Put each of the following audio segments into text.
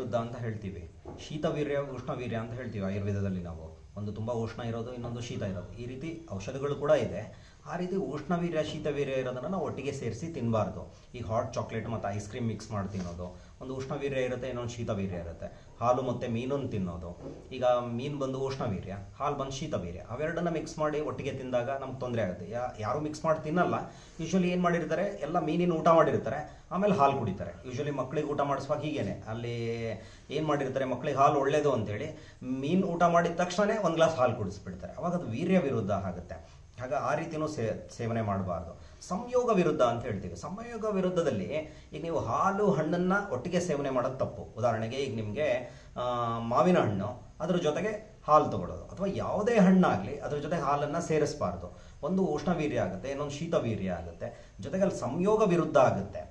ವಿರುದ್ಧ ಅಂತ ಹೇಳ್ತೀವಿ. ಶೀತ ವೀರ್ಯ, ಉಷ್ಣ ವೀರ್ಯ ಅಂತ ಹೇಳ್ತೀವಿ ಆಯುರ್ವೇದದಲ್ಲಿ ನಾವು. ಒಂದು ತುಂಬ ಉಷ್ಣ ಇರೋದು, ಇನ್ನೊಂದು ಶೀತ ಇರೋದು. ಈ ರೀತಿ ಔಷಧಗಳು ಕೂಡ ಇದೆ. ಆ ರೀತಿ ಉಷ್ಣವೀರ್ಯ ಶೀತವೀರ್ಯ ಇರೋದನ್ನು ನಾವು ಒಟ್ಟಿಗೆ ಸೇರಿಸಿ ತಿನ್ನಬಾರ್ದು ಈಗ ಹಾಟ್ ಚಾಕ್ಲೇಟ್ ಮತ್ತು ಐಸ್ ಕ್ರೀಮ್ ಮಿಕ್ಸ್ ಮಾಡಿ ತಿನ್ನೋದು, ಒಂದು ಉಷ್ಣವೀರ್ಯ ಇರುತ್ತೆ, ಇನ್ನೊಂದು ಶೀತವೀರ್ಯ ಇರುತ್ತೆ. ಹಾಲು ಮತ್ತು ಮೀನನ್ನು ತಿನ್ನೋದು. ಈಗ ಮೀನು ಬಂದು ಉಷ್ಣವೀರ್ಯ, ಹಾಲು ಬಂದು ಶೀತವೀರ್ಯ, ಅವೆರಡನ್ನ ಮಿಕ್ಸ್ ಮಾಡಿ ಒಟ್ಟಿಗೆ ತಿಂದಾಗ ನಮ್ಗೆ ತೊಂದರೆ ಆಗುತ್ತೆ. ಯಾ, ಯಾರು ಮಿಕ್ಸ್ ಮಾಡಿ ತಿನ್ನಲ್ಲ. ಯೂಶ್ವಲಿ ಏನು ಮಾಡಿರ್ತಾರೆ, ಎಲ್ಲ ಮೀನಿನ ಊಟ ಮಾಡಿರ್ತಾರೆ, ಆಮೇಲೆ ಹಾಲು ಕುಡಿತಾರೆ. ಯೂಶ್ವಲಿ ಮಕ್ಕಳಿಗೆ ಊಟ ಮಾಡಿಸುವಾಗ ಹೀಗೇನೆ. ಅಲ್ಲಿ ಏನು ಮಾಡಿರ್ತಾರೆ ಮಕ್ಕಳಿಗೆ ಹಾಲು ಒಳ್ಳೆಯದು ಅಂತೇಳಿ ಮೀನು ಊಟ ಮಾಡಿದ ತಕ್ಷಣವೇ ಒಂದು ಗ್ಲಾಸ್ ಹಾಲು ಕುಡಿಸ್ಬಿಡ್ತಾರೆ. ಅವಾಗ ಅದು ವೀರ್ಯ ವಿರುದ್ಧ ಆಗುತ್ತೆ. ಹಾಗ ಆ ರೀತಿಯೂ ಸೇ, ಸೇವನೆ ಮಾಡಬಾರ್ದು. ಸಂಯೋಗ ವಿರುದ್ಧ ಅಂತ ಹೇಳ್ತೀವಿ. ಸಂಯೋಗ ವಿರುದ್ಧದಲ್ಲಿ ಈಗ ನೀವು ಹಾಲು, ಹಣ್ಣನ್ನು ಒಟ್ಟಿಗೆ ಸೇವನೆ ಮಾಡೋದು ತಪ್ಪು. ಉದಾಹರಣೆಗೆ ಈಗ ನಿಮಗೆ ಮಾವಿನ ಹಣ್ಣು, ಅದರ ಜೊತೆಗೆ ಹಾಲು ತಗೊಳ್ಳೋದು ಅಥವಾ ಯಾವುದೇ ಹಣ್ಣಾಗಲಿ ಅದ್ರ ಜೊತೆ ಹಾಲನ್ನು ಸೇರಿಸಬಾರ್ದು. ಒಂದು ಉಷ್ಣ ವೀರ್ಯ ಆಗುತ್ತೆ, ಇನ್ನೊಂದು ಶೀತ ವೀರ್ಯ ಆಗುತ್ತೆ. ಜೊತೆಗೆ ಅಲ್ಲಿ ಸಂಯೋಗ ವಿರುದ್ಧ ಆಗುತ್ತೆ.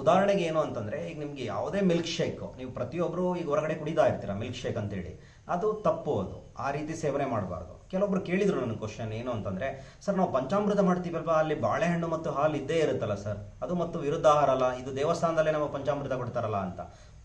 ಉದಾಹರಣೆಗೆ ಏನು ಅಂತಂದರೆ, ಈಗ ನಿಮಗೆ ಯಾವುದೇ ಮಿಲ್ಕ್ ಶೇಕು ನೀವು ಪ್ರತಿಯೊಬ್ಬರು ಈಗ ಹೊರಗಡೆ ಕುಡಿತಾ ಇರ್ತೀರ ಮಿಲ್ಕ್ ಶೇಕ್ ಅಂತೇಳಿ. ಅದು ತಪ್ಪು ಅದು. ಆ ರೀತಿ ಸೇವನೆ ಮಾಡಬಾರ್ದು. ಕೆಲವೊಬ್ರು ಕೇಳಿದ್ರು ನನ್ನ ಕ್ವಶನ್ ಏನು ಅಂತಂದರೆ, ಸರ್, ನಾವು ಪಂಚಾಮೃತ ಮಾಡ್ತೀವಲ್ವಾ? ಅಲ್ಲಿ ಬಾಳೆಹಣ್ಣು ಮತ್ತು ಹಾಲು ಇದ್ದೇ ಇರುತ್ತಲ್ಲ ಸರ್. ಅದು ಮತ್ತು ವಿರುದ್ಧ ಆಹಾರ ಅಲ್ಲ. ಇದು ದೇವಸ್ಥಾನದಲ್ಲೇ ನಮ್ಮ ಪಂಚಾಮೃತ ಕೊಡ್ತಾರಲ್ಲ ಅಂತ.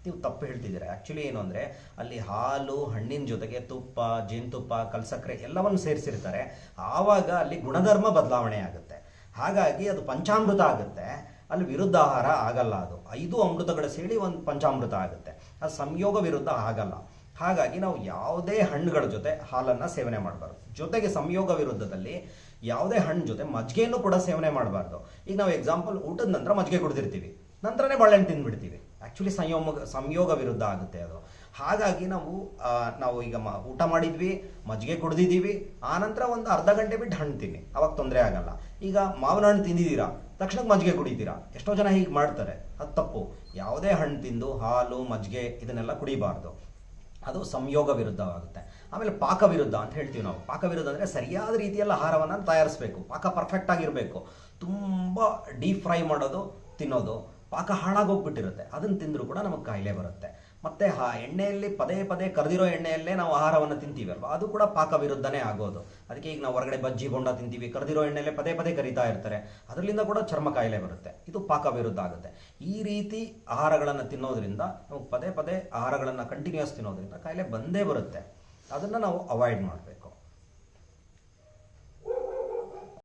ನೀವು ತಪ್ಪು ಹೇಳ್ತಿದ್ದೀರಾ? ಆ್ಯಕ್ಚುಲಿ ಏನು ಅಂದರೆ, ಅಲ್ಲಿ ಹಾಲು, ಹಣ್ಣಿನ ಜೊತೆಗೆ ತುಪ್ಪ, ಜೇನುತುಪ್ಪ ಕಲ್ಸಕ್ಕರೆ ಎಲ್ಲವನ್ನು ಸೇರಿಸಿರ್ತಾರೆ. ಆವಾಗ ಅಲ್ಲಿ ಗುಣಧರ್ಮ ಬದಲಾವಣೆ ಆಗುತ್ತೆ. ಹಾಗಾಗಿ ಅದು ಪಂಚಾಮೃತ ಆಗುತ್ತೆ. ಅಲ್ಲಿ ವಿರುದ್ಧ ಆಹಾರ ಆಗಲ್ಲ ಅದು. ಐದು ಅಮೃತಗಳ ಸೇರಿ ಒಂದು ಪಂಚಾಮೃತ ಆಗುತ್ತೆ. ಅದು ಸಂಯೋಗ ವಿರುದ್ಧ ಆಗಲ್ಲ. ಹಾಗಾಗಿ ನಾವು ಯಾವುದೇ ಹಣ್ಣುಗಳ ಜೊತೆ ಹಾಲನ್ನು ಸೇವನೆ ಮಾಡಬಾರ್ದು. ಜೊತೆಗೆ ಸಂಯೋಗ ವಿರುದ್ಧದಲ್ಲಿ ಯಾವುದೇ ಹಣ್ಣು ಜೊತೆ ಮಜ್ಜಿಗೆಯನ್ನು ಕೂಡ ಸೇವನೆ ಮಾಡಬಾರ್ದು. ಈಗ ನಾವು ಎಕ್ಸಾಂಪಲ್ ಊಟದ ನಂತರ ಮಜ್ಜಿಗೆ ಕುಡಿದಿರ್ತೀವಿ. ನಂತರನೇ ಬಾಳೆಹಣ್ಣು ತಿಂದುಬಿಡ್ತೀವಿ ಆ್ಯಕ್ಚುಲಿ ಸಂಯೋಗ ಸಂಯೋಗ ವಿರುದ್ಧ ಆಗುತ್ತೆ ಅದು. ಹಾಗಾಗಿ ನಾವು ನಾವು ಈಗ ಮ, ಊಟ ಮಾಡಿದ್ವಿ ಮಜ್ಜಿಗೆ ಕುಡಿದಿದ್ದೀವಿ ಆನಂತರ ಒಂದು ಅರ್ಧ ಗಂಟೆ ಬಿಟ್ಟು ಹಣ್ಣು ತಿನ್ನಿ. ಅವಾಗ ತೊಂದರೆ ಆಗಲ್ಲ. ಈಗ ಮಾವಿನ ಹಣ್ಣು ತಿಂದಿದ್ದೀರಾ, ತಕ್ಷಣಕ್ಕೆ ಮಜ್ಜಿಗೆ ಕುಡಿತೀರಾ. ಎಷ್ಟೋ ಜನ ಹೀಗೆ ಮಾಡ್ತಾರೆ. ಅದು ತಪ್ಪು. ಯಾವುದೇ ಹಣ್ಣು ತಿಂದು ಹಾಲು ಮಜ್ಜಿಗೆ ಇದನ್ನೆಲ್ಲ ಕುಡಿಬಾರ್ದು. ಅದು ಸಂಯೋಗ ವಿರುದ್ಧವಾಗುತ್ತೆ. ಆಮೇಲೆ ಪಾಕ ವಿರುದ್ಧ ಅಂತ ಹೇಳ್ತೀವಿ ನಾವು. ಪಾಕ ವಿರುದ್ಧ ಅಂದರೆ ಸರಿಯಾದ ರೀತಿಯಲ್ಲಿ ಆಹಾರವನ್ನು ತಯಾರಿಸಬೇಕು. ಪಾಕ ಪರ್ಫೆಕ್ಟ್ ಆಗಿರಬೇಕು. ತುಂಬ ಡೀಪ್ ಫ್ರೈ ಮಾಡೋದು, ತಿನ್ನೋದು ಪಾಕ ಹಾಳಾಗೋಗ್ಬಿಟ್ಟಿರುತ್ತೆ ಅದನ್ನು ತಿಂದರೂ ಕೂಡ ನಮಗೆ ಕಾಯಿಲೆ ಬರುತ್ತೆ. ಮತ್ತು ಆ ಎಣ್ಣೆಯಲ್ಲಿ ಪದೇ ಪದೇ ಕರೆದಿರೋ ಎಣ್ಣೆಯಲ್ಲೇ ನಾವು ಆಹಾರವನ್ನು ತಿಂತೀವಿ ಅಲ್ವಾ? ಅದು ಕೂಡ ಪಾಕ ವಿರುದ್ಧನೇ ಆಗೋದು. ಅದಕ್ಕೆ ಈಗ ನಾವು ಹೊರಗಡೆ ಬಜ್ಜಿ, ಬೊಂಡ ತಿಂತೀವಿ. ಕರೆದಿರೋ ಎಣ್ಣೆಯಲ್ಲೇ ಪದೇ ಪದೇ ಕರಿತಾ ಇರ್ತಾರೆ. ಅದರಿಂದ ಕೂಡ ಚರ್ಮ ಕಾಯಿಲೆ ಬರುತ್ತೆ. ಇದು ಪಾಕ ವಿರುದ್ಧ ಆಗುತ್ತೆ. ಈ ರೀತಿ ಆಹಾರಗಳನ್ನು ತಿನ್ನೋದ್ರಿಂದ ನಮಗೆ ಪದೇ ಪದೇ ಆಹಾರಗಳನ್ನು ಕಂಟಿನ್ಯೂಸ್ ತಿನ್ನೋದ್ರಿಂದ ಕಾಯಿಲೆ ಬಂದೇ ಬರುತ್ತೆ. ಅದನ್ನು ನಾವು ಅವಾಯ್ಡ್ ಮಾಡಬೇಕು.